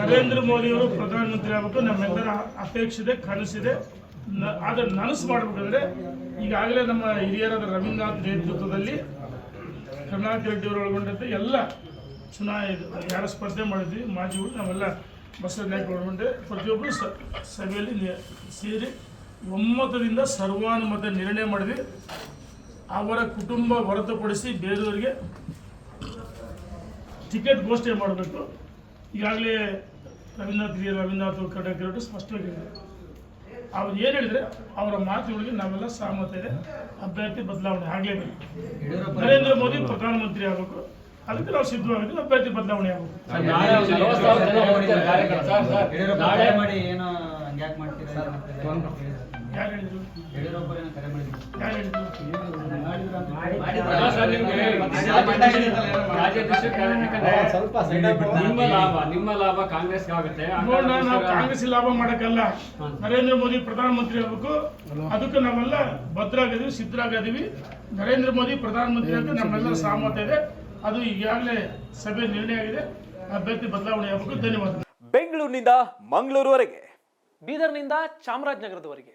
ನರೇಂದ್ರ ಮೋದಿ ಅವರು ಪ್ರಧಾನಮಂತ್ರಿ ಆಗ್ಬಿಟ್ಟು ನಮ್ಮೆಲ್ಲರ ಅಪೇಕ್ಷಿದೆ ಕನಸಿದೆ. ನ- ಆದ್ರೆ ನನಸು ಮಾಡ್ಬೇಕಂದ್ರೆ ಈಗಾಗಲೇ ನಮ್ಮ ಹಿರಿಯರಾದ ರವೀಂದ್ರನಾಥ್ ನೇತೃತ್ವದಲ್ಲಿ ಕರುಣಾಕರ್ ರೆಡ್ಡಿ ಅವರು ಒಳಗೊಂಡಂತೆ ಎಲ್ಲ ಚುನಾವಣೆ ಯಾರ ಸ್ಪರ್ಧೆ ಮಾಡಿದ್ವಿ ಮಾಜಿಗಳು ನಾವೆಲ್ಲ ಬಸವ ನಾಯಕ ಒಳಗೊಂಡೆ. ಪ್ರತಿಯೊಬ್ಬರು ಸಭೆಯಲ್ಲಿ ಸೇರಿ ಒಮ್ಮತದಿಂದ ಸರ್ವಾನುಮತ ನಿರ್ಣಯ ಮಾಡಿದ್ವಿ. ಅವರ ಕುಟುಂಬ ಹೊರತುಪಡಿಸಿ ಬೇರೆಯವರಿಗೆ ಟಿಕೆಟ್ ಘೋಷಣೆ ಮಾಡಬೇಕು. ಈಗಾಗಲೇ ರವೀಂದ್ರನಾಥ್ ಗಿರಿ ರವೀಂದ್ರನಾಥ್ ಕಡಕರವರು ಸ್ಪಷ್ಟವಾಗಿ ಹೇಳಿದರು ಅವ್ರು ಏನು ಹೇಳಿದರೆ ಅವರ ಮಾತುಗಳಿಗೆ ನಾವೆಲ್ಲ ಸಹಮತ ಇದೆ ಅಭ್ಯರ್ಥಿ ಬದಲಾವಣೆ ಆಗಲೇಬೇಕು. ನರೇಂದ್ರ ಮೋದಿ ಪ್ರಧಾನಮಂತ್ರಿ ಆಗಬೇಕು. ಅದಕ್ಕೆ ನಾವು ಸಿದ್ಧವಾಗಿದ್ದೀವಿ ಅಭ್ಯರ್ಥಿ ಬದಲಾವಣೆ ಆಗಬೇಕು. ಯಾರು ಹೇಳಿದ್ರು? ಯಡಿಯೂರಪ್ಪ ಏನೋ ಕರೆ ಮಾಡಿದ್ರು. ಯಾರು ಹೇಳಿದ್ರು? ಸ್ವಲ್ಪ ನಿಮ್ಮ ಲಾಭ ನಿಮ್ಮ ಲಾಭ ಕಾಂಗ್ರೆಸ್ಗೆ ಆಗುತ್ತೆ. ನಾವು ಕಾಂಗ್ರೆಸ್ ಲಾಭ ಮಾಡಕ್ಕಲ್ಲ. ನರೇಂದ್ರ ಮೋದಿ ಪ್ರಧಾನಮಂತ್ರಿ ಆಗಬೇಕು. ಅದಕ್ಕೆ ನಾವೆಲ್ಲ ಭದ್ರಾಗದೀವಿ ಸಿದ್ಧರಾಗದೀವಿ ನರೇಂದ್ರ ಮೋದಿ ಪ್ರಧಾನಮಂತ್ರಿ ಅಂತ ನಮ್ಮೆಲ್ಲ ಸಹಮತ ಇದೆ. ಅದು ಈಗಾಗಲೇ ಸಭೆ ನಿರ್ಣಯ ಆಗಿದೆ. ಅಭ್ಯರ್ಥಿ ಬದಲಾವಣೆ ಆಗಬೇಕು. ಧನ್ಯವಾದ ಬೆಂಗಳೂರಿನಿಂದ ಮಂಗಳೂರುವರೆಗೆ ಬೀದರ್ನಿಂದ ಚಾಮರಾಜನಗರದವರೆಗೆ.